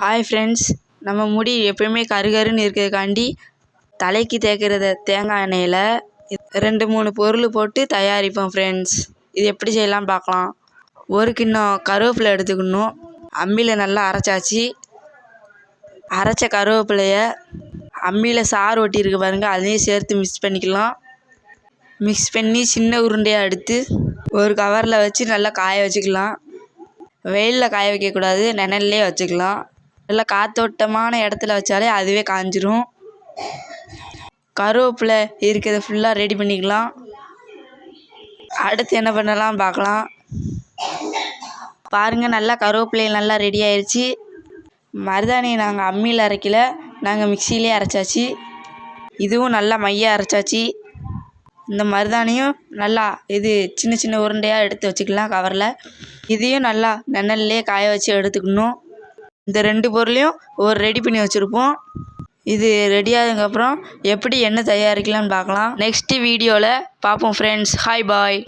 Hi friends நம்ம முடி எப்பயுமே கருகருன்னு இருக்கிறதுக்காண்டி தலைக்கு தேய்க்கிறத தேங்காய் எண்ணெயில் ரெண்டு மூணு பொருள் போட்டு தயாரிப்போம் ஃப்ரெண்ட்ஸ் இது எப்படி செய்யலாம் பார்க்கலாம். ஒரு கிண்ணம் கருவேப்பிலை எடுத்துக்கணும். அம்மியில் நல்லா அரைச்சாச்சு. அரைச்ச கருவேப்பிலைய அம்மியில் சாறு ஒட்டியிருக்கு பாருங்கள் அதையும் சேர்த்து மிக்ஸ் பண்ணிக்கலாம். மிக்ஸ் பண்ணி சின்ன உருண்டையாக எடுத்து ஒரு கவரில் வச்சு நல்லா காய வச்சுக்கலாம். வெயிலில் காய வைக்கக்கூடாது. நிழல்லே வச்சுக்கலாம். நல்லா காற்றோட்டமான இடத்துல வச்சாலே அதுவே காஞ்சிரும். கருவேப்பிலை இருக்கிறத ஃபுல்லாக ரெடி பண்ணிக்கலாம். அடுத்து என்ன பண்ணலாம் பார்க்கலாம். பாருங்கள் நல்லா கருவேப்பிலை நல்லா ரெடி ஆயிடுச்சு மருதாணியை நாங்கள் அம்மியில் அரைக்கல நாங்கள் மிக்சியிலே அரைச்சாச்சு. இதுவும் நல்லா மையாக அரைச்சாச்சு. இந்த மருதாணியும் நல்லா இது சின்ன சின்ன உருண்டையாக எடுத்து வச்சுக்கலாம் கவரில் இதையும் நல்லா நெனல்லே காய வச்சு எடுத்துக்கணும். இந்த ரெண்டு பொருளையும் ஒரு ரெடி பண்ணி வச்சுருப்போம். இது ரெடி ஆனதுக்கப்புறம் எப்படி எண்ணெய் தயாரிக்கலாம்னு பார்க்கலாம். நெக்ஸ்ட்டு வீடியோவில் பார்ப்போம் ஃப்ரெண்ட்ஸ் ஹாய் பாய்